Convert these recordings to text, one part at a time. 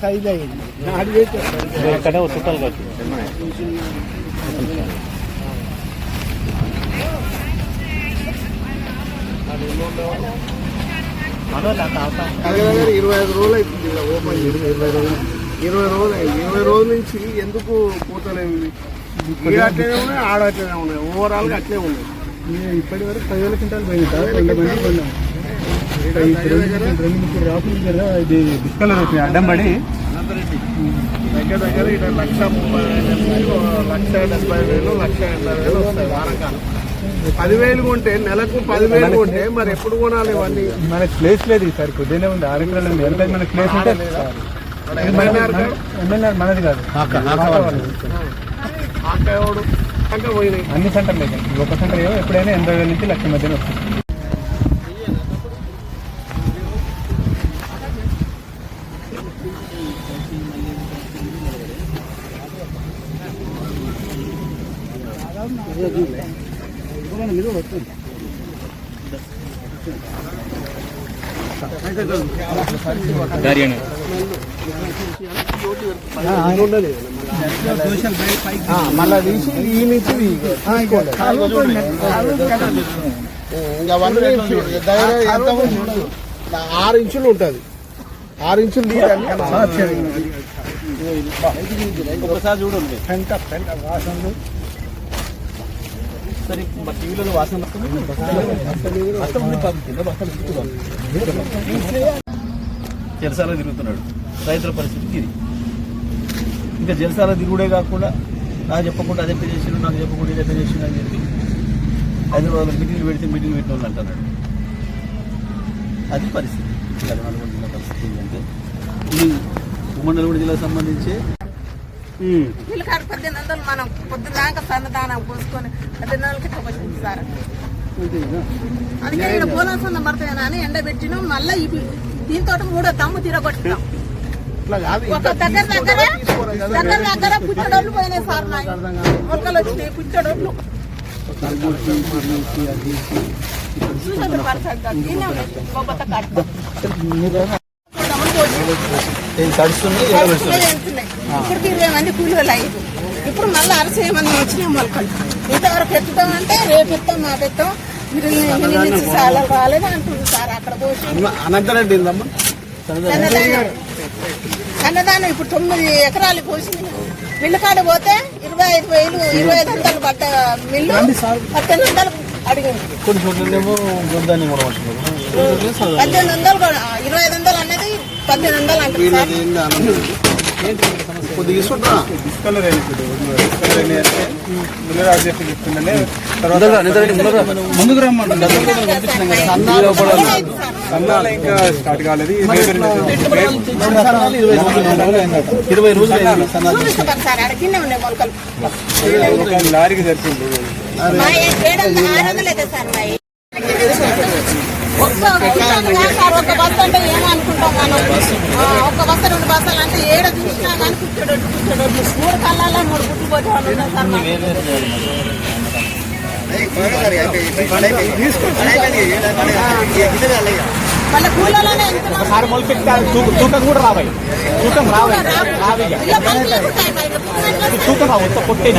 Size చుట్టాలు ఇరవై ఐదు రోజులు అవుతుంది ఓపెన్ ఇరవై రోజులు. ఇరవై రోజులు అయింది. ఇరవై రోజుల నుంచి ఎందుకు పూతలేవు ఈ అట్లనే ఉన్నాయి ఆడ అట్లనే ఉన్నాయి. ఓవరాల్గా అట్లే ఉన్నాయి. ఇప్పటి వరకు పదివేల క్వింటాలు పోయింది రాకులు కదా ఇది డిస్కలర్ అవుతుంది అడ్డం పడి దగ్గర దగ్గర ఇక్కడ లక్ష ముప్పై వేలు లక్ష డెబ్బై వేలు లక్ష ఎనభై వేలు వస్తాయి వారకాలం పదివేలు కొంటే నెలకు పదివేలు కొంటే మరి ఎప్పుడు కొనాలి ఇవన్నీ? మనకి ప్లేస్ లేదు ఈసారి కొద్దిగానే ఉంది. ఆరు ఎకరాలు ఉంది. ఎంత మనకి ప్లేస్ ఉంటే ఎమ్మెల్యే మనది కాదు. పోయినాయి. అన్ని సెంటర్లు ఒక సెంటర్ ఏమో ఎప్పుడైనా ఎనభై వేల నుంచి లక్ష మధ్యలో వస్తుంది. మళ్ళీ తీసి ఈ నుంచి అవన్నీ ఎంత? ఆరు ఇంచులు ఉంటుంది. ఆరు ఇంచులు తీయడానికి ఒకసారి చూడండి. పెంట పెంట వాసనలు సరే మా టీవీలో వాసన జలసాల తిరుగుతున్నాడు. రైతుల పరిస్థితికి ఇది. ఇంకా జలసాల తిరుగుడే కాకుండా నాకు చెప్పకుండా అదే చేసిండు నాకు చెప్పకుండా ఇదే చేసిండు అని చెప్పి హైదరాబాద్లో మీటింగ్లు పెడితే మీటింగ్లు పెట్టిన వాళ్ళు అంటున్నాడు. అది పరిస్థితి. నల్గొండ జిల్లా పరిస్థితి ఏంటంటే ఇది ఉమ్మడి జిల్లాకు సంబంధించి పిల్లకాడు పద్దెనిమిది వందలు మనం పొద్దుదాకా సన్నదానం పోసుకొని పద్దెనిమిది వచ్చింది సార్. అందుకే ఇక్కడ బోనస్ ఉన్న పడతాయని అని ఎండబెట్టినాం మళ్ళీ ఇవి దీంతో మూడో తమ్ము తిరగొట్టినాం ఒక దగ్గర దగ్గర. దగ్గర దగ్గర పుచ్చడోళ్ళు పోయినాయి సార్ నాయి మొక్కలు వచ్చినాయి పుచ్చడోళ్ళు. చూసారు పరిసరాలు ఇప్పుడు ఇరవై మంది అయ్యారు ఇప్పుడు మళ్ళీ అరవై మంది వచ్చినాయి మొలకలు. ఇంతవరకు ఎత్తుతామంటే రేపు ఎత్తాం మా పెత్తాం మీరు చాలా రాలేదు అంటుంది సార్. అక్కడ పోసి అన్నదానం ఇప్పుడు తొమ్మిది ఎకరాలు పోసింది. మిల్లుకాడ పోతే ఇరవై ఐదు వేలు ఇరవై ఐదు వందలు పడ్డ మిల్లు పద్దెనిమిది వందలు అడిగింది కూడా పద్దెనిమిది వందలు కూడా ఇరవై ఐదు వందలు అన్నది పద్దెనిమిది వందలు సార్. కొద్దిగా డిస్కలర్ ముందుకు ఇంకా స్టార్ట్ కాలేదు. ఇరవై రోజులు సార్ మొలకలు. లారీకి ఆరు వందలు అయితే సార్ మా ఒక్క కుట్టాను కాదు సార్ ఒక బస్సు అంటే ఏమో అనుకుంటాం మనం? ఆ, ఒక్క బస్సు రెండు బస్సులు అంటే ఏడ చూసినా కానీ మూడు మూడు వాళ్ళు ఉన్నారు సార్ కూలీలోనే ఎంత తూకం కూడా రావాలి. తూకం రావాలి. పుట్టినట్లు తూకం రావచ్చు కొట్టిన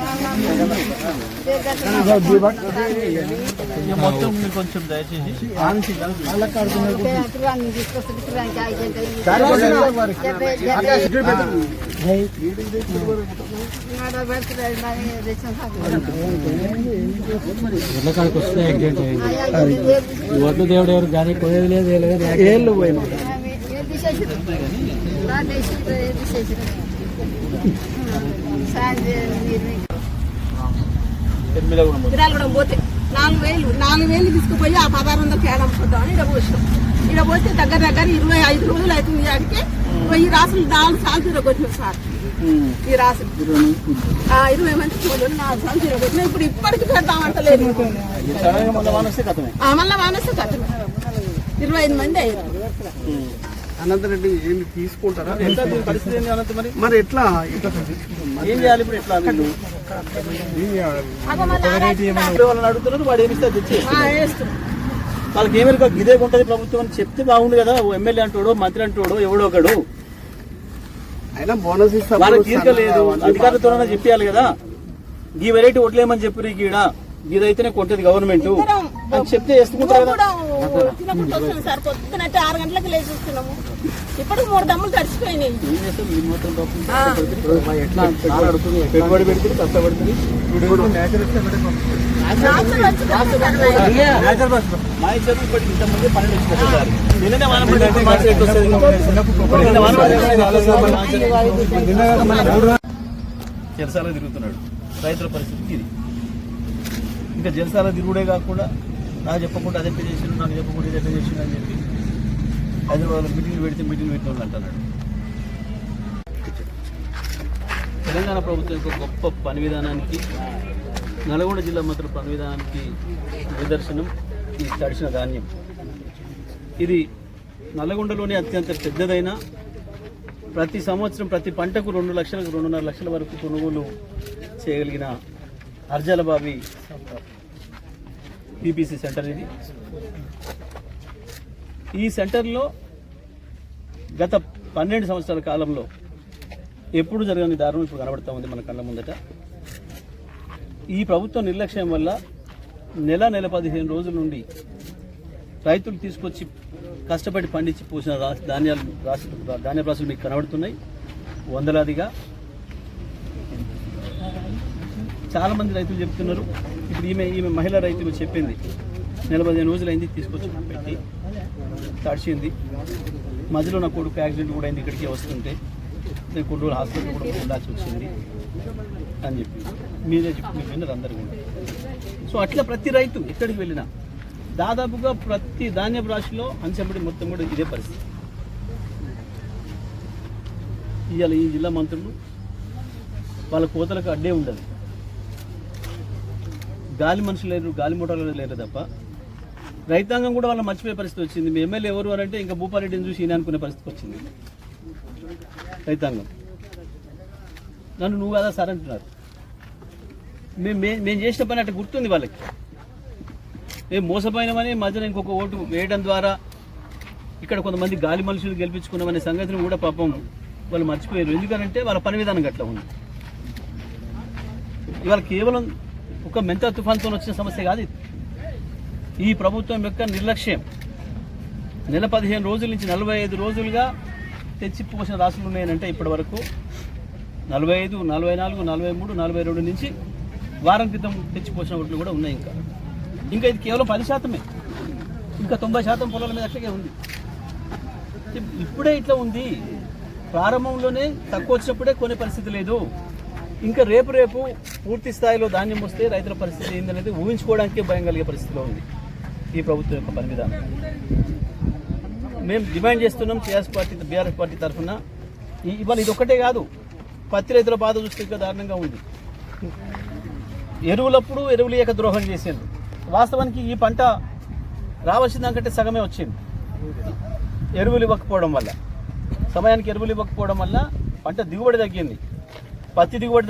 పుట్టినా. పట్టాలు. కూరగాయలు పట్టాలు. ఒక్కసారి మీరు కూడా మొత్తం మీరు కొంచెం దయచేసి వడ్లు దేవుడు ఎవరు కానీ పోయేది లేదు ఏళ్ళు పోయినాయి ఎనిమిది కూడా పోతే. నాలుగు వేలు నాలుగు వేలు తీసుకుపోయి ఆ పదహారు వందలు తేడా అమ్ముకుందాం అని ఇక్కడ పోసినాం. ఇక్కడ పోతే దగ్గర దగ్గర ఇరవై ఐదు రోజులు అవుతుంది ఆడికి ఈ రాసులు నాలుగు సార్లు తిరగొచ్చినాం సార్. ఈ రాసులు. ఆ, ఇరవై మంది కూలీలు నాలుగు సార్లు తిరగొచ్చినాం ఇప్పుడు ఇప్పటికి పెడతామంటలేదు మళ్ళీ కథమే. మానేస్తే కట్టమే ఇరవై ఐదు మంది అయ్యారు. అనంతరెడ్డి ఏంటి తీసుకుంటారా? మరి? మరి ఎట్లా? ఏం చేయాలి ఇప్పుడు ఎట్లా? వాళ్ళని అడుగుతున్నారు వాడు ఏమి తెచ్చి వాళ్ళకి ఏమేమి ఇదే ఉంటది ప్రభుత్వం అని చెప్తే బాగుండు కదా. ఓ ఎమ్మెల్యే అంటాడు మంత్రి అంటాడు ఎవడో ఒకడు అయినా బోనస్ ఇస్తా వాళ్ళకి తీరిక లేదు అధికారులతో చెప్పాలి కదా ఈ వెరైటీ ఓట్లేమని చెప్పారు ఈడ. ఇదైతేనే కొంటది గవర్నమెంట్ అని చెప్తే వేసుకుంటారు కదా. సార్ ఆరు గంటలకు ఇప్పుడు మూడు దమ్ములు తడిచిపోయినాయి పెట్టుబడి పెడుతుంది కష్టపడుతుంది. మా ఇద్దరు ఇంతమంది నిన్ననే మార్చి వస్తుంది? చెరసాల తిరుగుతున్నాడు. రైతుల పరిస్థితి ఇది. ఇంకా జలసాల తిరుగుడే కాకుండా నాకు చెప్పకుండా అదే చేసిండు నాకు చెప్పకుండా ఇదే చేసిండు అని చెప్పి హైదరాబాద్లో మీటింగ్లు పెడితే మీటింగ్లు పెట్టిన వాళ్ళు అంటున్నాడు. తెలంగాణ ప్రభుత్వం యొక్క గొప్ప పని విధానానికి నల్గొండ జిల్లా మాత్రం పని విధానానికి నిదర్శనం ఈ తడిసిన ధాన్యం. ఇది నల్లగొండలోనే అత్యంత పెద్దదైన ప్రతి సంవత్సరం ప్రతి పంటకు రెండు లక్షలకు రెండున్నర లక్షల వరకు కొనుగోలు చేయగలిగిన అర్జాల బావి పీపీసీ సెంటర్ ఇది. ఈ సెంటర్లో గత పన్నెండు సంవత్సరాల కాలంలో ఎప్పుడు జరగని దారుణం ఇప్పుడు కనబడతా ఉంది మన కళ్ళ ముందట. ఈ ప్రభుత్వ నిర్లక్ష్యం వల్ల నెల నెల పదిహేను రోజుల నుండి రైతులు తీసుకొచ్చి కష్టపడి పండించి పోసిన రా- ధాన్యాలు రాసి ధాన్య రాసులు మీకు కనబడుతున్నాయి. వందలాదిగా చాలా మంది రైతులు చెప్తున్నారు. ఇప్పుడు ఈమె ఈమె మహిళా రైతులు చెప్పింది. నెల పదిహేను రోజులు అయింది తీసుకొచ్చి పెట్టి తడిచింది. మధ్యలో నా కొడుకు యాక్సిడెంట్ కూడా అయింది ఇక్కడికి వస్తుంటే. నేను కొన్ని రోజులు హాస్పిటల్ కూడా ఉండాల్సి వచ్చింది అని చెప్పి. మీరే చెప్పి విన్నారు అందరు కూడా సో అట్లా ప్రతి రైతు ఎక్కడికి వెళ్ళినా దాదాపుగా ప్రతి ధాన్యపు రాశిలో అంచెంబడి మొత్తం కూడా ఇదే పరిస్థితి. ఇవాళ ఈ జిల్లా మంత్రులు వాళ్ళ కోతలకు అడ్డే ఉండదు. గాలి మనుషులు లేరు గాలి మోటార్లు లేరు తప్ప. రైతాంగం కూడా వాళ్ళు మర్చిపోయే పరిస్థితి వచ్చింది. మీ ఎమ్మెల్యే ఎవరు అని అంటే ఇంకా భూపారెడ్డిని చూసి ఈయన అనుకునే పరిస్థితి వచ్చింది. రైతాంగం. నన్ను నువ్వు కదా సార్ అంటున్నారు. మేము మే- మేము చేసిన పని అట్లా గుర్తుంది వాళ్ళకి. మేము మోసపోయినామని మధ్యన ఇంకొక ఓటు వేయడం ద్వారా ఇక్కడ కొంతమంది గాలి మనుషులు గెలిపించుకున్నామనే సంగతిని కూడా పాపం వాళ్ళు మర్చిపోయారు. ఎందుకంటే వాళ్ళ పని విధానం గట్లా ఉంది. ఇవాళ కేవలం ఒక మెంత తుఫాన్తో వచ్చిన సమస్య కాదు ఈ ప్రభుత్వం యొక్క నిర్లక్ష్యం. నెల పదిహేను రోజుల నుంచి నలభై ఐదు రోజులుగా తెచ్చిపోసిన రాసులు ఉన్నాయనంటే ఇప్పటి వరకు నలభై ఐదు నలభై నాలుగు నలభై మూడు నలభై రెండు నుంచి వారం క్రితం తెచ్చిపోసిన ఓట్లు కూడా ఉన్నాయి ఇంకా. ఇంకా ఇది కేవలం పది శాతమే. ఇంకా తొంభై శాతం పొలాల మీద అట్లాగే ఉంది. ఇప్పుడే ఇట్లా ఉంది. ప్రారంభంలోనే తక్కువ వచ్చినప్పుడే కొనే పరిస్థితి లేదు. ఇంకా రేపు రేపు పూర్తి స్థాయిలో ధాన్యం వస్తే రైతుల పరిస్థితి ఏందనేది ఊహించుకోవడానికే భయం కలిగే పరిస్థితిలో ఉంది ఈ ప్రభుత్వం యొక్క పని విధానం మేము డిమాండ్ చేస్తున్నాం టీఆర్ఎస్ పార్టీ బీఆర్ఎస్ పార్టీ తరఫున. ఈ- ఇవాళ ఇది ఒక్కటే కాదు పత్తి రైతుల బాధ చూస్తే ఇంకా దారుణంగా ఉంది. ఎరువులప్పుడు ఎరువులు ఇయ్యక ద్రోహం చేసిండ్రు వాస్తవానికి ఈ పంట రావాల్సిన దానికంటే సగమే వచ్చింది. ఎరువులు ఇవ్వకపోవడం వల్ల సమయానికి ఎరువులు ఇవ్వకపోవడం వల్ల పంట దిగుబడి తగ్గింది. పత్తి దిగుబడి